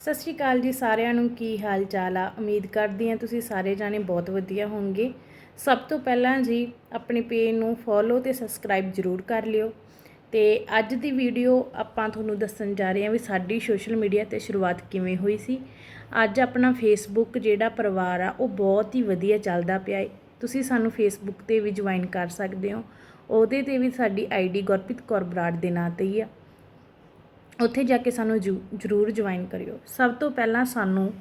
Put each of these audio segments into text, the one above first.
ਸਤਿ ਸ਼੍ਰੀ ਅਕਾਲ ਜੀ ਸਾਰਿਆਂ ਨੂੰ, ਕੀ ਹਾਲ ਚਾਲ ਆ? ਉਮੀਦ ਕਰਦੀ ਹਾਂ ਤੁਸੀਂ ਸਾਰੇ ਜਾਣੇ ਬਹੁਤ ਵਧੀਆ ਹੋਵੋਗੇ। ਸਭ ਤੋਂ ਪਹਿਲਾਂ ਜੀ, ਆਪਣੇ ਪੇਜ ਨੂੰ ਫੋਲੋ ਤੇ ਸਬਸਕ੍ਰਾਈਬ ਜ਼ਰੂਰ ਕਰ ਲਿਓ। ਤੇ ਅੱਜ ਦੀ ਵੀਡੀਓ ਆਪਾਂ ਤੁਹਾਨੂੰ ਦੱਸਣ ਜਾ ਰਹੇ ਹਾਂ ਵੀ ਸਾਡੀ ਸੋਸ਼ਲ ਮੀਡੀਆ ਤੇ ਸ਼ੁਰੂਆਤ ਕਿਵੇਂ ਹੋਈ ਸੀ। ਅੱਜ ਆਪਣਾ ਫੇਸਬੁੱਕ ਜਿਹੜਾ ਪਰਿਵਾਰ ਆ, ਉਹ ਬਹੁਤ ਹੀ ਵਧੀਆ ਚੱਲਦਾ ਪਿਆ ਹੈ ਤੁਸੀਂ ਸਾਨੂੰ ਫੇਸਬੁੱਕ ਤੇ ਵੀ ਜੁਆਇਨ ਕਰ ਸਕਦੇ ਹੋ। ਉਹਦੇ ਤੇ ਵੀ ਸਾਡੀ ਆਈਡੀ ਗੁਰਪ੍ਰੀਤ ਕੌਰ ਬਰਾੜ ਦੇ ਨਾਂ ਤੇ ਹੀ ਆ। ਉੱਥੇ ਜਾ ਕੇ ਸਾਨੂੰ ਜੂ- ਜ਼ਰੂਰ ਜੁਆਇਨ ਕਰਿਓ। ਸਭ ਤੋਂ ਪਹਿਲਾਂ ਸਾਨੂੰ,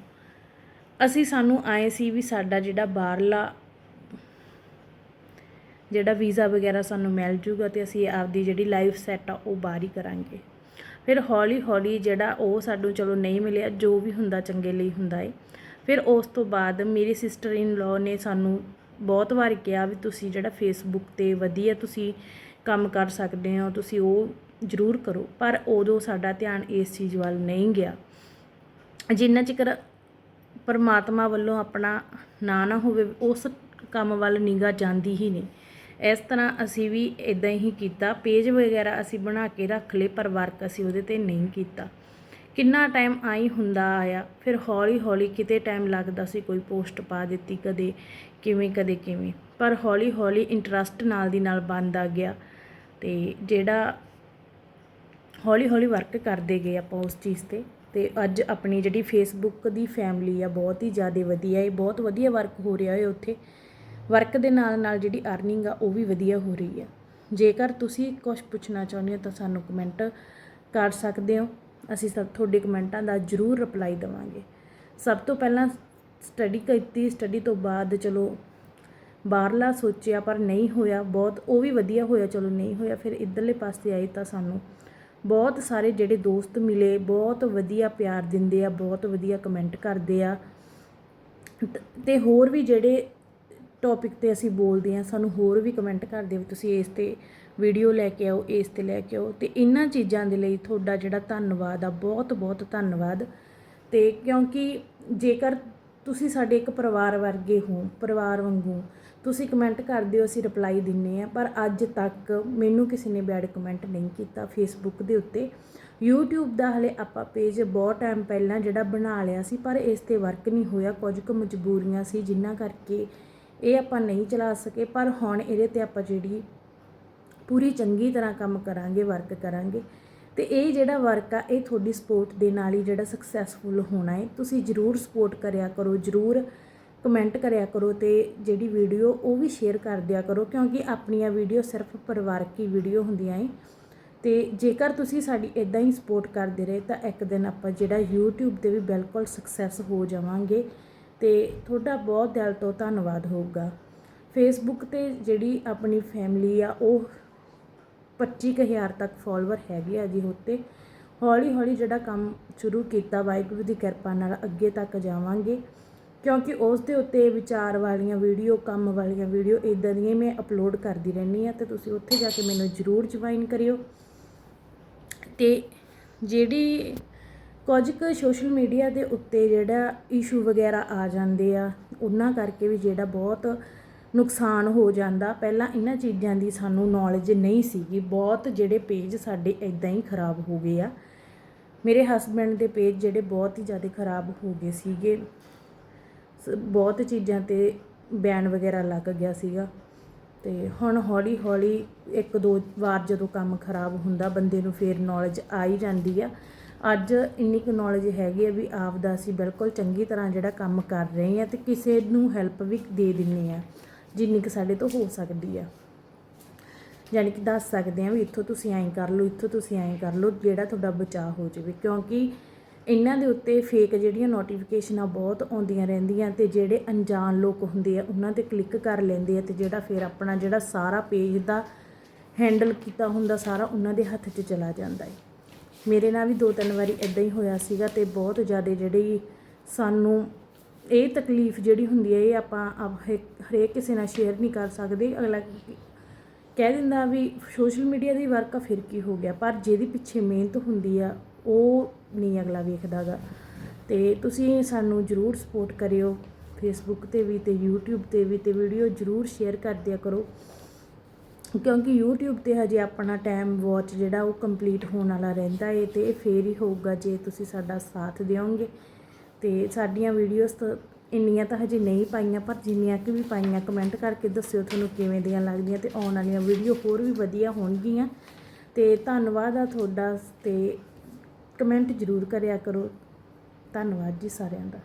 ਅਸੀਂ ਸਾਨੂੰ ਆਏ ਸੀ ਵੀ ਸਾਡਾ ਜਿਹੜਾ ਬਾਹਰਲਾ ਜਿਹੜਾ ਵੀਜ਼ਾ ਵਗੈਰਾ ਸਾਨੂੰ ਮਿਲ ਜੂਗਾ ਤੇ ਅਸੀਂ ਆਪਦੀ ਜਿਹੜੀ ਲਾਈਫ ਸੈਟ ਆ ਉਹ ਬਾਹਰ ਹੀ ਕਰਾਂਗੇ। ਫਿਰ ਹੌਲੀ ਹੌਲੀ ਜਿਹੜਾ ਉਹ ਸਾਨੂੰ ਚਲੋ ਨਹੀਂ ਮਿਲਿਆ, ਜੋ ਵੀ ਹੁੰਦਾ ਚੰਗੇ ਲਈ ਹੁੰਦਾ ਏ। ਫਿਰ ਉਸ ਤੋਂ ਬਾਅਦ ਮੇਰੀ ਸਿਸਟਰ ਇਨ ਲਾਅ ਨੇ ਸਾਨੂੰ ਬਹੁਤ ਵਾਰ ਕਿਹਾ ਵੀ ਤੁਸੀਂ ਜਿਹੜਾ ਫੇਸਬੁੱਕ ਤੇ ਵਧੀਆ ਤੁਸੀਂ ਕੰਮ ਕਰ ਸਕਦੇ ਹੋ, ਤੁਸੀਂ ਉਹ ਜ਼ਰੂਰ ਕਰੋ, ਪਰ ਉਦੋਂ ਸਾਡਾ ਧਿਆਨ ਇਸ ਚੀਜ਼ ਵੱਲ ਨਹੀਂ ਗਿਆ। ਜਿੰਨਾ ਚਿਰ ਪਰਮਾਤਮਾ ਵੱਲੋਂ ਆਪਣਾ ਨਾਂ ਨਾ ਹੋਵੇ, ਉਸ ਕੰਮ ਵੱਲ ਨਿਗਾਹ ਜਾਂਦੀ ਹੀ ਨਹੀਂ। ਇਸ ਤਰ੍ਹਾਂ ਅਸੀਂ ਵੀ ਇਦਾਂ ਹੀ ਕੀਤਾ। ਪੇਜ ਵਗੈਰਾ ਅਸੀਂ ਬਣਾ ਕੇ ਰੱਖ ਲਏ, ਪਰ ਵਰਕ ਅਸੀਂ ਉਹਦੇ ਤੇ ਨਹੀਂ ਕੀਤਾ। ਕਿੰਨਾ ਟਾਈਮ ਆਈ ਹੁੰਦਾ ਆਇਆ, ਫਿਰ ਹੌਲੀ ਹੌਲੀ ਕਿਤੇ ਟਾਈਮ ਲੱਗਦਾ ਸੀ, ਕੋਈ ਪੋਸਟ ਪਾ ਦਿੱਤੀ ਕਦੇ, ਕਿਵੇਂ ਕਦੇ, ਕਿਵੇਂ। ਪਰ ਹੌਲੀ ਹੌਲੀ ਇੰਟਰਸਟ ਨਾਲ ਦੀ ਨਾਲ ਬਣਦਾ ਗਿਆ। ਤੇ ਜਿਹੜਾ ਹੌਲੀ ਹੌਲੀ ਵਰਕ ਕਰਦੇ ਗਏ ਆਪਾਂ ਉਸ ਚੀਜ਼ ਤੇ। ਤੇ ਅੱਜ ਆਪਣੀ ਜਿਹੜੀ ਫੇਸਬੁੱਕ ਦੀ ਫੈਮਿਲੀ ਆ, ਬਹੁਤ ਹੀ ਜ਼ਿਆਦਾ ਵਧੀਆ ਹੈ, ਬਹੁਤ ਵਧੀਆ ਵਰਕ ਹੋ ਰਿਹਾ ਹੈ ਉੱਥੇ। ਵਰਕ ਦੇ ਨਾਲ ਨਾਲ ਜਿਹੜੀ ਅਰਨਿੰਗ ਆ, ਉਹ ਵੀ ਵਧੀਆ ਹੋ ਰਹੀ ਆ ਜੇਕਰ ਤੁਸੀਂ ਕੁਝ ਪੁੱਛਣਾ ਚਾਹੁੰਦੇ ਹੋ ਤਾਂ ਸਾਨੂੰ ਕਮੈਂਟ ਕਰ ਸਕਦੇ ਹੋ। ਅਸੀਂ ਸਭ ਤੁਹਾਡੇ ਕਮੈਂਟਾਂ ਦਾ ਜ਼ਰੂਰ ਰਿਪਲਾਈ ਦੇਵਾਂਗੇ। ਸਭ ਤੋਂ ਪਹਿਲਾਂ ਸਟੱਡੀ ਕੀਤੀ ਸਟੱਡੀ ਤੋਂ ਬਾਅਦ ਚਲੋ ਬਾਹਰਲਾ ਸੋਚਿਆ ਪਰ ਨਹੀਂ ਹੋਇਆ, ਬਹੁਤ ਉਹ ਵੀ ਵਧੀਆ ਹੋਇਆ, ਚਲੋ ਨਹੀਂ ਹੋਇਆ, ਫਿਰ ਇਧਰਲੇ ਪਾਸੇ ਆਏ ਤਾਂ ਸਾਨੂੰ ਬਹੁਤ ਸਾਰੇ ਜਿਹੜੇ ਦੋਸਤ ਮਿਲੇ, ਬਹੁਤ ਵਧੀਆ ਪਿਆਰ ਦਿੰਦੇ ਆ, ਬਹੁਤ ਵਧੀਆ ਕਮੈਂਟ ਕਰਦੇ ਆ। ਤ- ਤੇ ਹੋਰ ਵੀ ਜਿਹੜੇ ਟੌਪਿਕ ਤੇ ਅਸੀਂ ਬੋਲਦੇ ਆ, ਸਾਨੂੰ ਹੋਰ ਵੀ ਕਮੈਂਟ ਕਰਦੇ ਵੀ ਤੁਸੀਂ ਇਸ ਤੇ ਵੀਡੀਓ ਲੈ ਕੇ ਆਓ, ਇਸ ਤੇ ਲੈ ਕੇ ਆਓ। ਤੇ ਇਹਨਾਂ ਚੀਜ਼ਾਂ ਦੇ ਲਈ ਤੁਹਾਡਾ ਜਿਹੜਾ ਧੰਨਵਾਦ ਆ, ਬਹੁਤ ਬਹੁਤ ਧੰਨਵਾਦ। ਤੇ ਕਿਉਂਕਿ ਜੇਕਰ ਤੁਸੀਂ ਸਾਡੇ ਇੱਕ ਪਰਿਵਾਰ ਵਰਗੇ ਹੋ, ਪਰਿਵਾਰ ਵਾਂਗੂ ਤੁਸੀਂ ਕਮੈਂਟ ਕਰਦੇ ਹੋ ਅਸੀਂ ਰਿਪਲਾਈ ਦਿੰਨੇ ਆ। ਪਰ ਅੱਜ ਤੱਕ ਮੈਨੂੰ ਕਿਸੇ ਨੇ ਬੈਡ ਕਮੈਂਟ ਨਹੀਂ ਕੀਤਾ ਫੇਸਬੁੱਕ ਦੇ ਉੱਤੇ। YouTube ਦਾ ਹਲੇ ਆਪਾਂ ਪੇਜ ਬਹੁਤ ਟਾਈਮ ਪਹਿਲਾਂ ਜਿਹੜਾ ਬਣਾ ਲਿਆ ਸੀ, ਪਰ ਇਸ ਤੇ ਵਰਕ ਨਹੀਂ ਹੋਇਆ। ਕੁਝ ਕੁ ਮਜਬੂਰੀਆਂ ਸੀ ਜਿਨ੍ਹਾਂ ਕਰਕੇ ਇਹ ਆਪਾਂ ਨਹੀਂ ਚਲਾ ਸਕੇ। ਪਰ ਹੁਣ ਇਹਦੇ ਤੇ ਆਪਾਂ ਜਿਹੜੀ ਪੂਰੀ ਚੰਗੀ ਤਰ੍ਹਾਂ ਕੰਮ ਕਰਾਂਗੇ ਵਰਕ ਕਰਾਂਗੇ। ਤੇ ਇਹ ਜਿਹੜਾ ਵਰਕ ਆ, ਇਹ ਤੁਹਾਡੀ ਸਪੋਰਟ ਦੇ ਨਾਲ ਹੀ ਜਿਹੜਾ ਸਕਸੈਸਫੁਲ ਹੋਣਾ ਹੈ। ਤੁਸੀਂ ਜਰੂਰ ਸਪੋਰਟ ਕਰਿਆ ਕਰੋ, ਜਰੂਰ ਕਮੈਂਟ ਕਰਿਆ ਕਰੋ ਤੇ ਜਿਹੜੀ ਵੀਡੀਓ ਉਹ ਵੀ ਸ਼ੇਅਰ ਕਰ ਦਿਆ ਕਰੋ, ਕਿਉਂਕਿ ਆਪਣੀਆਂ ਵੀਡੀਓ ਸਿਰਫ ਪਰਿਵਾਰਕ ਹੀ ਵੀਡੀਓ ਹੁੰਦੀਆਂ ਏ। ਤੇ ਜੇਕਰ ਤੁਸੀਂ ਸਾਡੀ ਇਦਾਂ ਹੀ ਸਪੋਰਟ ਕਰਦੇ ਰਹੇ, ਤਾਂ ਇੱਕ ਦਿਨ ਆਪਾਂ ਜਿਹੜਾ YouTube ਤੇ ਵੀ ਬਿਲਕੁਲ ਸਕਸੈਸ ਹੋ ਜਾਵਾਂਗੇ। ਤੇ ਤੁਹਾਡਾ ਬਹੁਤ ਦਿਲ ਤੋਂ ਧੰਨਵਾਦ ਹੋਊਗਾ। ਫੇਸਬੁੱਕ ਤੇ ਜਿਹੜੀ ਆਪਣੀ ਫੈਮਿਲੀ ਆ, ਉਹ 25000 ਤੱਕ ਫਾਲੋਅਰ ਹੈਗੇ ਆ ਜੀ ਉੱਤੇ। ਹੌਲੀ ਹੌਲੀ ਜਿਹੜਾ ਕੰਮ ਸ਼ੁਰੂ ਕੀਤਾ, ਵਾਹਿਗੁਰੂ ਦੀ ਕਿਰਪਾ ਨਾਲ ਅੱਗੇ ਤੱਕ ਜਾਵਾਂਗੇ। ਕਿਉਂਕਿ ਉਸ ਦੇ ਉੱਤੇ ਵਿਚਾਰ ਵਾਲੀਆਂ ਵੀਡੀਓ, ਕੰਮ ਵਾਲੀਆਂ ਵੀਡੀਓ ਇਦਾਂ ਦੀਆਂ ਮੈਂ ਅਪਲੋਡ ਕਰਦੀ ਰਹਿੰਦੀ ਆ ਤੇ ਤੁਸੀਂ ਉੱਥੇ ਜਾ ਕੇ ਮੈਨੂੰ ਜਰੂਰ ਜੁਆਇਨ ਕਰਿਓ। ਤੇ ਜਿਹੜੀ ਕੁਝ ਕੁ ਸੋਸ਼ਲ ਮੀਡੀਆ ਦੇ ਉੱਤੇ ਜਿਹੜਾ ਇਸ਼ੂ ਵਗੈਰਾ ਆ ਜਾਂਦੇ ਆ, ਉਹਨਾਂ ਕਰਕੇ ਵੀ ਜਿਹੜਾ ਬਹੁਤ ਨੁਕਸਾਨ ਹੋ ਜਾਂਦਾ। ਪਹਿਲਾਂ ਇਹਨਾਂ ਚੀਜ਼ਾਂ ਦੀ ਸਾਨੂੰ ਨੌਲੇਜ ਨਹੀਂ ਸੀਗੀ, ਬਹੁਤ ਜਿਹੜੇ ਪੇਜ ਸਾਡੇ ਇਦਾਂ ਹੀ ਖਰਾਬ ਹੋ ਗਏ ਆ। ਮੇਰੇ ਹਸਬੰਡ ਦੇ ਪੇਜ ਜਿਹੜੇ ਬਹੁਤ ਹੀ ਜ਼ਿਆਦਾ ਖਰਾਬ ਹੋ ਗਏ ਸੀਗੇ। ਬਹੁਤ ਚੀਜ਼ਾਂ ਤੇ ਬੈਨ ਵਗੈਰਾ ਲੱਗ ਗਿਆ ਸੀਗਾ। ਤੇ ਹੁਣ ਹੌਲੀ ਹੌਲੀ ਇੱਕ ਦੋ ਵਾਰ ਜਦੋਂ ਕੰਮ ਖਰਾਬ ਹੁੰਦਾ, ਬੰਦੇ ਨੂੰ ਫੇਰ ਨੌਲੇਜ ਆ ਹੀ ਜਾਂਦੀ ਆ। ਅੱਜ ਇੰਨੀ ਕੁ ਨੌਲੇਜ ਹੈਗੀ ਆ ਵੀ ਆਪ ਦਾ ਅਸੀਂ ਬਿਲਕੁਲ ਚੰਗੀ ਤਰ੍ਹਾਂ ਜਿਹੜਾ ਕੰਮ ਕਰ ਰਹੇ ਆ ਤੇ ਕਿਸੇ ਨੂੰ ਹੈਲਪ ਵੀ ਦੇ ਦਿੰਨੇ ਆ, ਜਿੰਨੀ ਕੁ ਸਾਡੇ ਤੋਂ ਹੋ ਸਕਦੀ ਆ। ਯਾਨੀ ਕਿ ਦੱਸ ਸਕਦੇ ਆ ਵੀ ਇੱਥੋਂ ਤੁਸੀਂ ਐਂ ਕਰ ਲਓ, ਇੱਥੋਂ ਤੁਸੀਂ ਐਂ ਕਰ ਲਓ, ਜਿਹੜਾ ਤੁਹਾਡਾ ਬਚਾਅ ਹੋ ਜਾਵੇ। ਕਿਉਂਕਿ ਇਹਨਾਂ ਦੇ ਉੱਤੇ ਫੇਕ ਜਿਹੜੀਆਂ ਨੋਟੀਫਿਕੇਸ਼ਨਾਂ ਬਹੁਤ ਆਉਂਦੀਆਂ ਰਹਿੰਦੀਆਂ ਤੇ ਜਿਹੜੇ ਅਣਜਾਣ ਲੋਕ ਹੁੰਦੇ ਆ, ਉਹਨਾਂ ਤੇ ਕਲਿੱਕ ਕਰ ਲੈਂਦੇ ਆ ਤੇ ਜਿਹੜਾ ਫਿਰ ਆਪਣਾ ਜਿਹੜਾ ਸਾਰਾ ਪੇਜ ਦਾ ਹੈਂਡਲ ਕੀਤਾ ਹੁੰਦਾ ਸਾਰਾ ਉਹਨਾਂ ਦੇ ਹੱਥ 'ਚ ਚਲਾ ਜਾਂਦਾ ਹੈ ਮੇਰੇ ਨਾਲ ਵੀ ਦੋ ਤਿੰਨ ਵਾਰੀ ਇਦਾਂ ਹੀ ਹੋਇਆ ਸੀਗਾ ਤੇ ਬਹੁਤ ਜ਼ਿਆਦਾ ਜਿਹੜੀ ਸਾਨੂੰ ਇਹ ਤਕਲੀਫ ਜਿਹੜੀ ਹੁੰਦੀ ਹੈ ਇਹ ਆਪਾਂ ਹਰੇਕ- ਕਿਸੇ ਨਾਲ ਸ਼ੇਅਰ ਨਹੀਂ ਕਰ ਸਕਦੇ। ਅਗਲਾ ਕਹਿ ਦਿੰਦਾ ਵੀ ਸੋਸ਼ਲ ਮੀਡੀਆ ਦੀ ਵਰਕ ਆ, ਫਿਰ ਕੀ ਹੋ ਗਿਆ? ਪਰ ਜਿਹਦੀ ਪਿੱਛੇ ਮਿਹਨਤ ਹੁੰਦੀ ਆ ਉਹ ਨਹੀਂ ਅਗਲਾ ਵੇਖਦਾਗਾ ਤੇ ਤੁਸੀਂ ਸਾਨੂੰ ਜਰੂਰ ਸਪੋਰਟ ਕਰਿਓ ਫੇਸਬੁੱਕ ਤੇ ਵੀ ਤੇ YouTube ਤੇ ਵੀ ਤੇ ਵੀਡੀਓ ਜਰੂਰ ਸ਼ੇਅਰ ਕਰ ਦਿਆ ਕਰੋ। ਕਿਉਂਕਿ YouTube ਤੇ ਹਜੇ ਆਪਣਾ ਟਾਈਮ ਵਾਚ ਜਿਹੜਾ ਉਹ ਕੰਪਲੀਟ ਹੋਣ ਵਾਲਾ ਰਹਿੰਦਾ ਏ ਤੇ ਇਹ ਫੇਰ ਹੀ ਹੋਊਗਾ ਜੇ ਤੁਸੀਂ ਸਾਡਾ ਸਾਥ ਦਿਓਗੇ। ਤੇ ਸਾਡੀਆਂ ਵੀਡੀਓਜ਼ ਤਾਂ ਇੰਨੀਆਂ ਤਾਂ ਹਜੇ ਨਹੀਂ ਪਾਈਆਂ ਪਰ ਜਿੰਨੀਆਂ ਕਿ ਵੀ ਪਾਈਆਂ ਕਮੈਂਟ ਕਰਕੇ ਦੱਸਿਓ ਤੁਹਾਨੂੰ ਕਿਵੇਂ ਦੀਆਂ ਲੱਗਦੀਆਂ ਤੇ ਆਉਣ ਵਾਲੀਆਂ ਵੀਡੀਓ ਹੋਰ ਵੀ ਵਧੀਆ ਹੋਣਗੀਆਂ। ਤੇ ਧੰਨਵਾਦ ਆ ਤੁਹਾਡਾ ਤੇ ਕਮੈਂਟ ਜ਼ਰੂਰ ਕਰਿਆ ਕਰੋ। ਧੰਨਵਾਦ ਜੀ ਸਾਰਿਆਂ ਦਾ।